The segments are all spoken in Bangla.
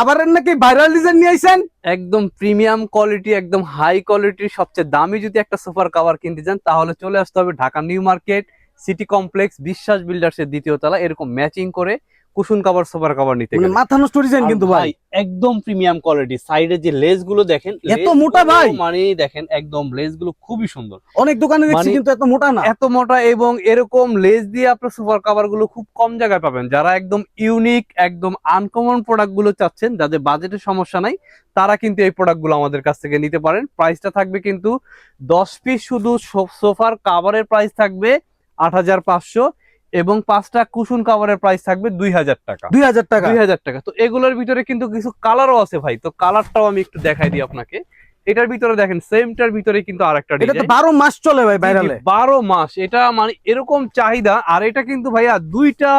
আবার নাকি ভাইরাল ডিজাইন নিয়ে আইছেন? একদম প্রিমিয়াম কোয়ালিটি একদম হাই কোয়ালিটির সবচেয়ে দামি যদি একটা সোফার কাভার কিনতে চান, তাহলে চলে আসতে হবে Dhaka New Market City Complex Biswas বিল্ডার্সের দ্বিতীয় তলা, এরকম ম্যাচিং করে কুশন কভার সোফার কভার নিতে মানে গেলে। মাথা নষ্ট ডিজাইন কিন্তু ভাই। একদম প্রিমিয়াম কোয়ালিটি সাইডে যে লেসগুলো দেখেন এত মোটা ভাই? মানে দেখেন একদম লেসগুলো খুবই সুন্দর। অনেক দোকানে দেখছি মানে- কিন্তু এত মোটা না। এত মোটা এবং এরকম লেস দিয়ে আপনার সুপার কাভারগুলো খুব কম জায়গায় পাবেন। যারা একদম ইউনিক একদম আনকমন প্রোডাক্টগুলো চাচ্ছেন যাদের বাজেটের সমস্যা নাই তারা কিন্তু এই প্রোডাক্টগুলো আমাদের কাছ থেকে নিতে পারেন। প্রাইসটা থাকবে কিন্তু দশ পিস শুধু সোফার কাভারের প্রাইস থাকবে আট হাজার পাঁচশো। এবং পাঁচটা কুসুন কাভারের প্রাইস থাকবে দুই হাজার টাকা। দুই হাজার টাকা? দুই হাজার টাকা। তো এগুলোর ভিতরে কিন্তু কিছু কালারও আছে ভাই। তো কালারটাও আমি একটু দেখাই দিই আপনাকে। এটার ভিতরে দেখেন সেমটার ভিতরে কিন্তু আরেকটা এটা তো ডিজাইন বারো মাস চলে ভাই ভাইরালে বারো মাস। এটা মানে এরকম চাহিদা। আর এটা কিন্তু ভাইয়া দুইটা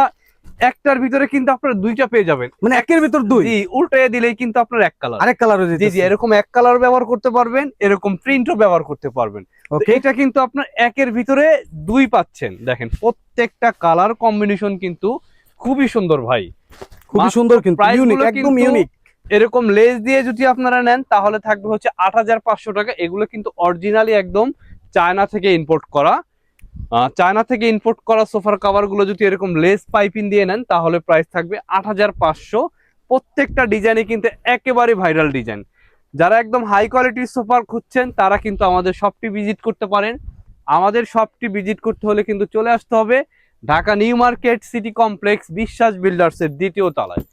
একটার ভিতরে কিন্তু আপনারা দুইটা পেয়ে যাবেন। মানে একের ভিতর দুই? জি উল্টে দিলেই কিন্তু আপনার এক কালার আরেক কালার জি জি এরকম এক কালার ব্যবহার করতে পারবেন এরকম প্রিন্টও ব্যবহার করতে পারবেন। ওকে এটা কিন্তু আপনার একের ভিতরে দুই পাচ্ছেন। দেখেন প্রত্যেকটা কালার কম্বিনেশন কিন্তু খুবই সুন্দর ভাই। খুবই সুন্দর কিন্তু ইউনিক একদম ইউনিক এরকম লেস দিয়ে যদি আপনারা নেন তাহলে থাকবে হচ্ছে আট হাজার পাঁচশো টাকা। এগুলো কিন্তু অরিজিনালি একদম চায়না থেকে ইম্পোর্ট করা। চায়না থেকে ইম্পোর্ট করা সোফার কাভারগুলো যদি এরকম লেস পাইপিং দিয়ে নেন, তাহলে প্রাইস থাকবে আট হাজার পাঁচশো। প্রত্যেকটা ডিজাইনে কিন্তু একেবারে ভাইরাল ডিজাইন যারা একদম হাই কোয়ালিটির সোফার খুঁজছেন, তারা কিন্তু আমাদের শপটি ভিজিট করতে পারেন। আমাদের শপটি ভিজিট করতে হলে কিন্তু চলে আসতে হবে Dhaka New Market City Complex Biswas বিল্ডার্সের দ্বিতীয় তলায়।